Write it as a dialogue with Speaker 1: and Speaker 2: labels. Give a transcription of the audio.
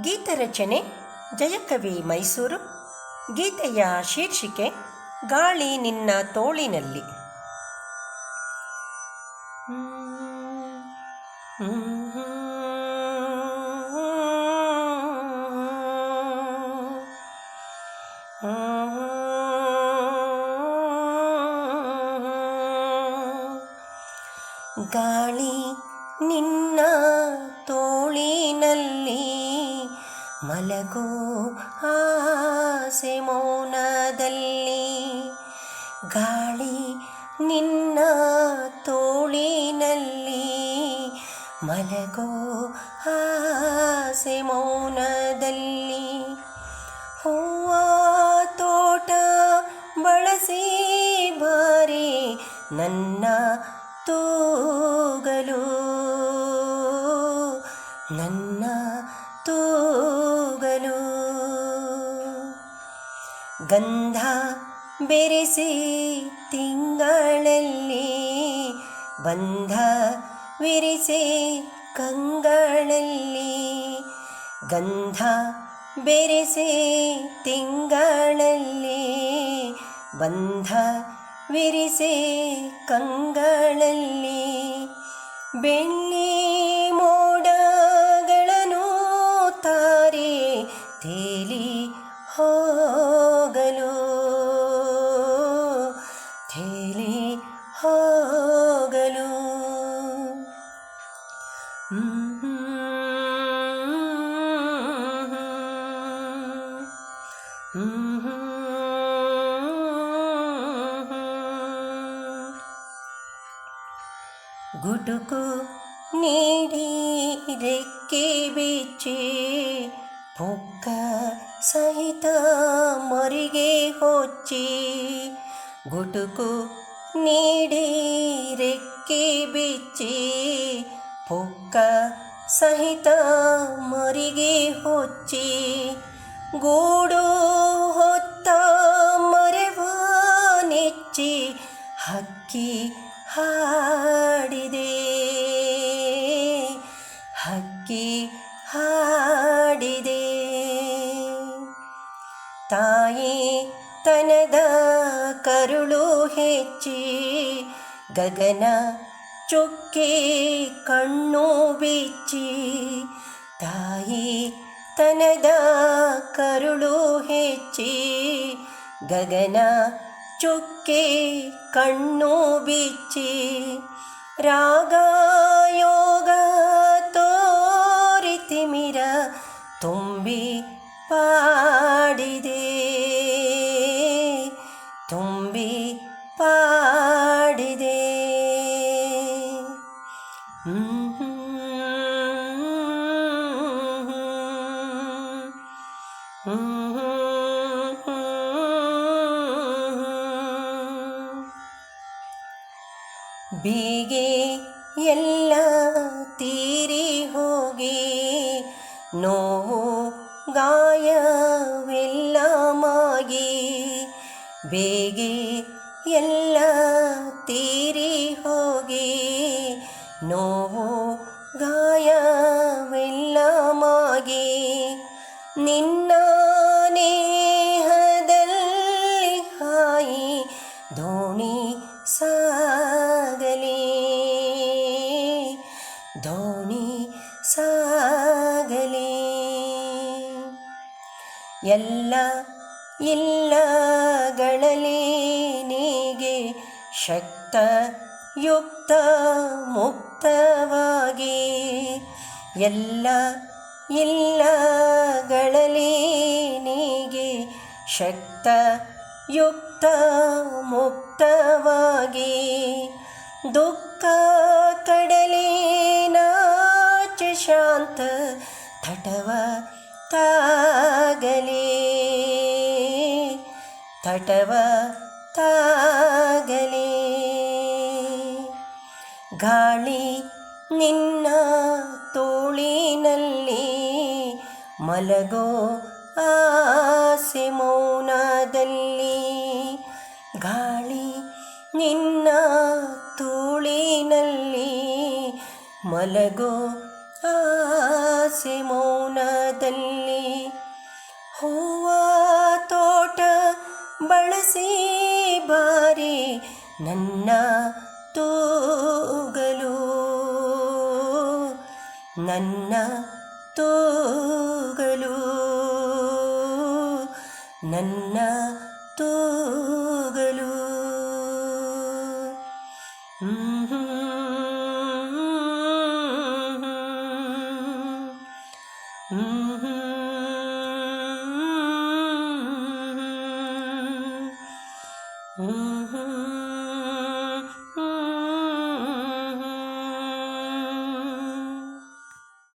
Speaker 1: ಗೀತರಚನೆ ಜಯಕವಿ ಮೈಸೂರು ಗೀತೆಯ ಶೀರ್ಷಿಕೆ ಗಾಳಿ ನಿನ್ನ ತೋಳಿನಲ್ಲಿ. ಗಾಳಿ ನಿನ್ನ ತೋಳಿನಲ್ಲಿ. ಮಲಗೋ ಆಸೆ ಮೌನದಲ್ಲಿ. ಗಾಳಿ ನಿನ್ನ ತೋಳಿನಲ್ಲಿ. ಮಲಗೋ ಆಸೆ ಮೌನದಲ್ಲಿ. ಹೂವ ತೋಟ ಬಳಸಿ ಬಾರಿ ನನ್ನ ತೂಗಲು. ನನ್ನ ತೂಗಲು ಗಂಧ ಬೆರೆಸಿ ತಿಂಗಳಲ್ಲಿ ಬಂಧ ವಿರಿಸಿ ಕಂಗಳಲ್ಲಿ ಗಂಧ ಬೆರೆಸಿ ತಿಂಗಳಲ್ಲಿ ಬಂಧ ವಿರಿಸಿ ಕಂಗಳಲ್ಲಿ ಬೆಳ್ಳಿ ಗುಡುಕು ನೀಡಿ ರೆಕ್ಕೆ ಬಿಚ್ಚಿ ಪೊಕ್ಕ ಸಹಿತ ಮರಿಗೆ ಹೊಚ್ಚಿ ಗುಡುಕು ನೀಡಿ ರೆಕ್ಕೆ ಬಿಚ್ಚಿ ಪೊಕ್ಕ ಸಹಿತ ಮರಿಗೆ ಹೊಚ್ಚಿ ಗೂಡು ಹೊತ್ತ ಮೊರೆವು ನೆಚ್ಚಿ ಹಕ್ಕಿ ಹಾಡಿದೆ. ಹಕ್ಕಿ ಹಾಡಿದೆ. ತಾಯಿ ತನದ ಕರುಳು ಹೆಚ್ಚಿ ಗಗನ ಚುಕ್ಕಿ ಕಣ್ಣು ಬಿಚ್ಚಿ ತಾಯಿ ತನದ ಕರುಳು ಹೆಚ್ಚಿ ಗಗನ ಚುಕ್ಕಿ ಕಣ್ಣು ಬಿಚ್ಚಿ ರಾಗ ಯೋಗ ತೋರಿ ತಿಮಿರ ತುಂಬಿ ಪಾಡಿದೆ ಬೀಗೆ ಎಲ್ಲ ತೀರಿ ಹೋಗಿ ನೋವು ಗಾಯವೆಲ್ಲ ಮಾಗಿ ಬೇಗೆ ಎಲ್ಲ ತೀರಿ ಹೋಗಿ ನೋವು ಗಾಯವೆಲ್ಲ ಮಾಗಿ ನಿನ್ನ ದೋಣಿ ಸಾಗಲಿ. ಎಲ್ಲ ಇಲ್ಲಗಳಲ್ಲಿ ನೀಗೆ ಶಕ್ತ ಯುಕ್ತ ಮುಕ್ತವಾಗಿ. ಎಲ್ಲ ಇಲ್ಲಗಳಲ್ಲಿ ನೀಗೆ ಶಕ್ತ ಯುಕ್ತ ಮುಕ್ತವಾಗಿ. ದುಃಖ ಕಡಲಿನಾಚ ಶಾಂತ ತಟವ ತಾಗಲಿ. ತಟವ ತಾಗಲಿ. ಗಾಳಿ ನಿನ್ನ ತೋಳಿನಲ್ಲಿ ಮಲಗೋ ಆಸೆ ಮೌನದಲ್ಲಿ. ಗಾಳಿ ನಿನ್ನ ತೋಳಿನಲ್ಲಿ ಮಲಗೋ ಆಸೆ ಮೌನದಲ್ಲಿ ಹೂವ ತೋಟ ಬಳಸಿ ಬಾರಿ ನನ್ನ ತೂಗಲು. ನನ್ನ ತೂಗಲು. ನನ್ನ ತೂಗಲು. Ah.